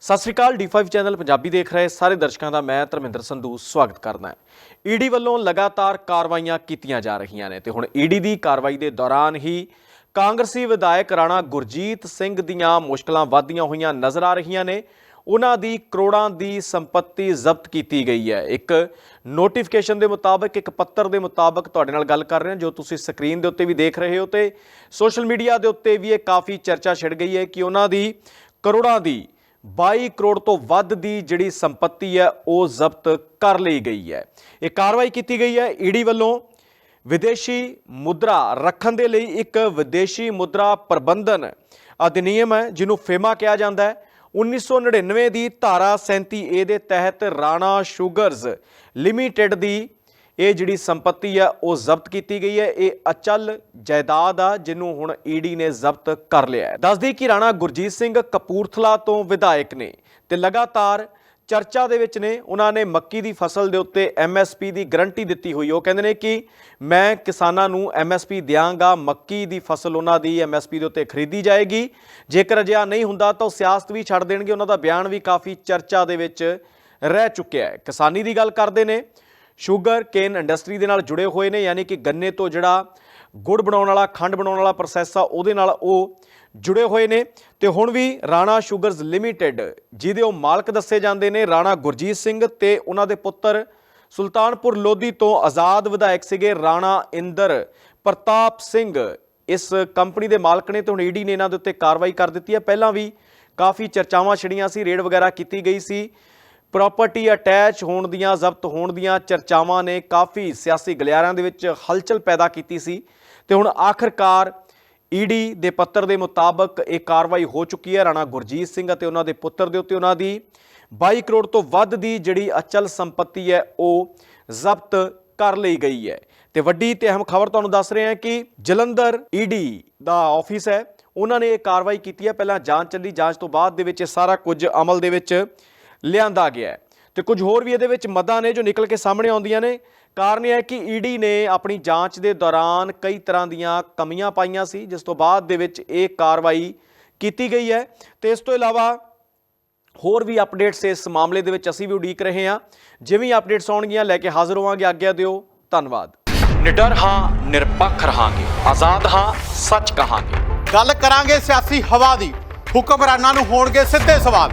ਸਤਿ ਸ਼੍ਰੀ ਅਕਾਲ D5 channel Punjabi ਦੇਖ ਰਹੇ ਸਾਰੇ ਦਰਸ਼ਕਾਂ ਦਾ ਮੈਂ ਧਰਮਿੰਦਰ ਸੰਧੂ ਸਵਾਗਤ ਕਰਦਾ ਹਾਂ। ਈਡੀ ਵੱਲੋਂ ਲਗਾਤਾਰ ਕਾਰਵਾਈਆਂ ਕੀਤੀਆਂ ਜਾ ਰਹੀਆਂ ਨੇ ਤੇ ਹੁਣ ਈਡੀ ਦੀ ਕਾਰਵਾਈ ਦੇ ਦੌਰਾਨ ਹੀ ਕਾਂਗਰਸੀ ਵਿਧਾਇਕ ਰਾਣਾ ਗੁਰਜੀਤ ਸਿੰਘ ਦੀਆਂ ਮੁਸ਼ਕਲਾਂ ਵਧਦੀਆਂ ਹੋਈਆਂ ਨਜ਼ਰ ਆ ਰਹੀਆਂ ਨੇ। ਉਹਨਾਂ ਦੀ ਕਰੋੜਾਂ ਦੀ ਸੰਪਤੀ ਜ਼ਬਤ ਕੀਤੀ ਗਈ ਹੈ। ਇੱਕ ਨੋਟੀਫਿਕੇਸ਼ਨ ਦੇ ਮੁਤਾਬਕ, ਇੱਕ ਪੱਤਰ ਦੇ ਮੁਤਾਬਕ ਤੁਹਾਡੇ ਨਾਲ ਗੱਲ ਕਰ ਰਹੇ ਹਾਂ, ਜੋ ਤੁਸੀਂ ਸਕਰੀਨ ਦੇ ਉੱਤੇ ਵੀ ਦੇਖ ਰਹੇ ਹੋ ਤੇ ਸੋਸ਼ਲ ਮੀਡੀਆ ਦੇ ਉੱਤੇ ਵੀ ਇਹ ਕਾਫੀ ਚਰਚਾ ਛਿੜ ਗਈ ਹੈ ਕਿ ਉਹਨਾਂ ਦੀ ਕਰੋੜਾਂ ਦੀ 22 ਕਰੋੜ ਤੋਂ ਵੱਧ ਦੀ ਜਿਹੜੀ ਸੰਪਤੀ ਹੈ, ਉਹ ਜ਼ਬਤ ਕਰ ਲਈ ਗਈ ਹੈ। ਇਹ ਕਾਰਵਾਈ ਕੀਤੀ ਗਈ ਹੈ। ਈਡੀ ਵੱਲੋਂ ਵਿਦੇਸ਼ੀ ਮੁਦਰਾ ਰੱਖਣ ਦੇ ਲਈ ਇੱਕ ਵਿਦੇਸ਼ੀ ਮੁਦਰਾ ਪ੍ਰਬੰਧਨ ਅਧਿਨਿਯਮ ਹੈ, ਜਿਹਨੂੰ ਫੇਮਾ ਕਿਹਾ ਜਾਂਦਾ ਹੈ। 1999 ਦੀ ਧਾਰਾ 37A ਦੇ ਤਹਿਤ ਰਾਣਾ ਸ਼ੂਗਰਜ਼ ਲਿਮਿਟਿਡ ਦੀ ਇਹ ਜਿਹੜੀ ਸੰਪਤੀ ਹੈ ਉਹ ਜ਼ਬਤ ਕੀਤੀ ਗਈ ਹੈ। ਇਹ ਅਚਲ ਜਾਇਦਾਦ ਆ, ਜਿਹਨੂੰ ਹੁਣ ਈਡੀ ਨੇ ਜ਼ਬਤ ਕਰ ਲਿਆ ਹੈ। ਦੱਸਦੀ ਕਿ ਰਾਣਾ ਗੁਰਜੀਤ ਸਿੰਘ ਕਪੂਰਥਲਾ ਤੋਂ ਵਿਧਾਇਕ ਨੇ ਤੇ ਲਗਾਤਾਰ ਚਰਚਾ ਦੇ ਵਿੱਚ ਨੇ। ਉਹਨਾਂ ਨੇ ਮੱਕੀ ਦੀ ਫਸਲ ਦੇ ਉੱਤੇ ਐਮਐਸਪੀ ਦੀ ਗਰੰਟੀ ਦਿੱਤੀ ਹੋਈ। ਉਹ ਕਹਿੰਦੇ ਨੇ ਕਿ ਮੈਂ ਕਿਸਾਨਾਂ ਨੂੰ ਐਮਐਸਪੀ ਦਿਆਂਗਾ, ਮੱਕੀ ਦੀ ਫਸਲ ਉਹਨਾਂ ਦੀ ਐਮਐਸਪੀ ਦੇ ਉੱਤੇ ਖਰੀਦੀ ਜਾਏਗੀ। ਜੇਕਰ ਅਜਿਹਾ ਨਹੀਂ ਹੁੰਦਾ ਤਾਂ ਉਹ ਸਿਆਸਤ ਵੀ ਛੱਡ ਦੇਣਗੇ। ਉਹਨਾਂ ਦਾ ਬਿਆਨ ਵੀ ਕਾਫੀ ਚਰਚਾ ਦੇ ਵਿੱਚ ਰਹਿ ਚੁੱਕਿਆ ਹੈ। ਕਿਸਾਨੀ ਦੀ ਗੱਲ ਕਰਦੇ ਨੇ। ਸ਼ੂਗਰ ਕੇਨ ਇੰਡਸਟਰੀ ਦੇ ਨਾਲ ਜੁੜੇ ਹੋਏ ਨੇ, ਯਾਨੀ ਕਿ ਗੰਨੇ ਤੋਂ ਜਿਹੜਾ ਗੁੜ ਬਣਾਉਣ ਵਾਲਾ, ਖੰਡ ਬਣਾਉਣ ਵਾਲਾ ਪ੍ਰੋਸੈਸ ਆ, ਉਹਦੇ ਨਾਲ ਉਹ ਜੁੜੇ ਹੋਏ ਨੇ। ਤੇ ਹੁਣ ਵੀ ਰਾਣਾ ਸ਼ੂਗਰਜ਼ ਲਿਮਿਟਿਡ, ਜਿਹਦੇ ਉਹ ਮਾਲਕ ਦੱਸੇ ਜਾਂਦੇ ਨੇ, ਰਾਣਾ ਗੁਰਜੀਤ ਸਿੰਘ ਤੇ ਉਹਨਾਂ ਦੇ ਪੁੱਤਰ ਸੁਲਤਾਨਪੁਰ ਲੋਧੀ ਤੋਂ ਆਜ਼ਾਦ ਵਿਧਾਇਕ ਸੀਗੇ ਰਾਣਾ ਇੰਦਰ ਪ੍ਰਤਾਪ ਸਿੰਘ। ਇਸ ਕੰਪਨੀ ਦੇ ਮਾਲਕ ਨੇ ਤੇ ਹੁਣ ਈਡੀ ਨੇ ਇਹਨਾਂ ਦੇ ਉੱਤੇ ਕਾਰਵਾਈ ਕਰ ਦਿੱਤੀ ਹੈ। ਪਹਿਲਾਂ ਵੀ ਕਾਫੀ ਚਰਚਾਵਾਂ ਛਿੜੀਆਂ ਸੀ, ਰੇਡ ਵਗੈਰਾ ਕੀਤੀ ਗਈ ਸੀ। ਪ੍ਰਾਪਰਟੀ ਅਟੈਚ ਹੋਣ ਦੀਆਂ, ਜ਼ਬਤ ਹੋਣ ਦੀਆਂ ਚਰਚਾਵਾਂ ਨੇ ਕਾਫੀ ਸਿਆਸੀ ਗਲਿਆਰਿਆਂ ਦੇ ਵਿੱਚ ਹਲਚਲ ਪੈਦਾ ਕੀਤੀ ਸੀ। ਤੇ ਹੁਣ ਆਖਰਕਾਰ ਈਡੀ ਦੇ ਪੱਤਰ ਦੇ ਮੁਤਾਬਕ ਇਹ ਕਾਰਵਾਈ ਹੋ ਚੁੱਕੀ ਹੈ। ਰਾਣਾ ਗੁਰਜੀਤ ਸਿੰਘ ਅਤੇ ਉਹਨਾਂ ਦੇ ਪੁੱਤਰ ਦੇ ਉੱਤੇ ਉਹਨਾਂ ਦੀ 22 ਕਰੋੜ ਤੋਂ ਵੱਧ ਦੀ ਜਿਹੜੀ ਅਚਲ ਸੰਪਤੀ ਹੈ, ਉਹ ਜ਼ਬਤ ਕਰ ਲਈ ਗਈ ਹੈ। ਤੇ ਵੱਡੀ ਤੇ ਅਹਿਮ ਖਬਰ ਤੁਹਾਨੂੰ ਦੱਸ ਰਹੇ ਹਾਂ ਕਿ ਜਲੰਧਰ ਈਡੀ ਦਾ ਆਫਿਸ ਹੈ। ਉਹਨਾਂ ਨੇ ਇਹ ਕਾਰਵਾਈ ਕੀਤੀ ਹੈ। ਪਹਿਲਾਂ ਜਾਂਚ ਚੱਲੀ। ਜਾਂਚ ਤੋਂ ਬਾਅਦ ਦੇ ਵਿੱਚ ਇਹ ਸਾਰਾ ਕੁਝ ਅਮਲ ਦੇ ਵਿੱਚ ਲਿਆਂਦਾ ਗਿਆ ਤੇ ਕੁਝ ਹੋਰ ਵੀ ਇਹਦੇ ਵਿੱਚ ਮਦਾਂ ਨੇ ਜੋ ਨਿਕਲ ਕੇ ਸਾਹਮਣੇ ਆਉਂਦੀਆਂ ਨੇ। ਕਾਰਨ ਇਹ ਹੈ ਕਿ ਈਡੀ ਨੇ ਆਪਣੀ ਜਾਂਚ ਦੇ ਦੌਰਾਨ ਕਈ ਤਰ੍ਹਾਂ ਦੀਆਂ ਕਮੀਆਂ ਪਾਈਆਂ ਸੀ ਜਿਸ ਤੋਂ ਬਾਅਦ ਦੇ ਵਿੱਚ ਇਹ ਕਾਰਵਾਈ ਕੀਤੀ ਗਈ ਹੈ। ਤੇ ਇਸ ਤੋਂ ਇਲਾਵਾ ਹੋਰ ਵੀ ਅਪਡੇਟਸ ਇਸ ਮਾਮਲੇ ਦੇ ਵਿੱਚ ਅਸੀਂ ਵੀ ਉਡੀਕ ਰਹੇ ਹਾਂ। ਜਿਵੇਂ ਅਪਡੇਟਸ ਆਉਣਗੀਆਂ ਲੈ ਕੇ ਹਾਜ਼ਰ ਹੋਵਾਂਗੇ। ਆਗਿਆ ਦਿਓ। ਧੰਨਵਾਦ। ਨਿਡਰ ਹਾਂ ਨਿਰਪੱਖ ਰਹਾਂਗੇ। ਆਜ਼ਾਦ ਹਾਂ ਸੱਚ ਕਹਾਂਗੇ। ਗੱਲ ਕਰਾਂਗੇ ਸਿਆਸੀ ਹਵਾ ਦੀ। ਹੁਕਮਰਾਨਾਂ ਨੂੰ ਹੋਣਗੇ ਸਿੱਧੇ ਸਵਾਲ।